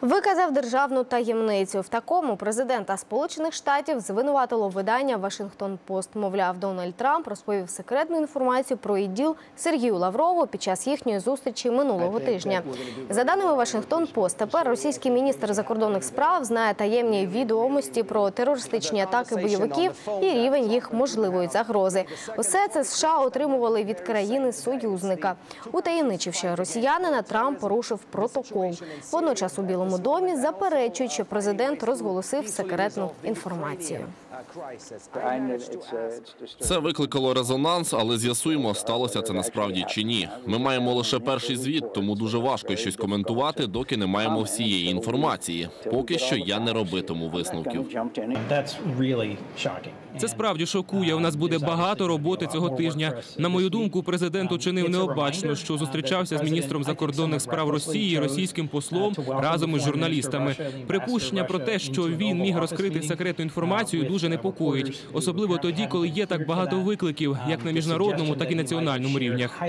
Виказав державну таємницю. В такому президента Сполучених Штатів звинуватило видання Вашингтон Пост. Мовляв, Дональд Трамп розповів секретну інформацію про іділ Сергію Лаврову під час їхньої зустрічі минулого тижня. За даними Вашингтон Пост, тепер російський міністр закордонних справ знає таємні відомості про терористичні атаки бойовиків і рівень їх можливої загрози. Усе це США отримували від країни союзника. Утаємничивши росіянина, Трамп порушив протокол. Водночас у Білому домі заперечують, що президент розголосив секретну інформацію. Це викликало резонанс, але з'ясуємо, сталося це насправді чи ні. Ми маємо лише перший звіт, тому дуже важко щось коментувати, доки не маємо всієї інформації. Поки що я не робитиму висновків. Це справді шокує. У нас буде багато роботи цього тижня. На мою думку, президент учинив необачно, що зустрічався з міністром закордонних справ Росії, російським послом разом із журналістами. Припущення про те, що він міг розкрити секретну інформацію, дуже непокоїть, особливо тоді, коли є так багато викликів, як на міжнародному, так і національному рівнях.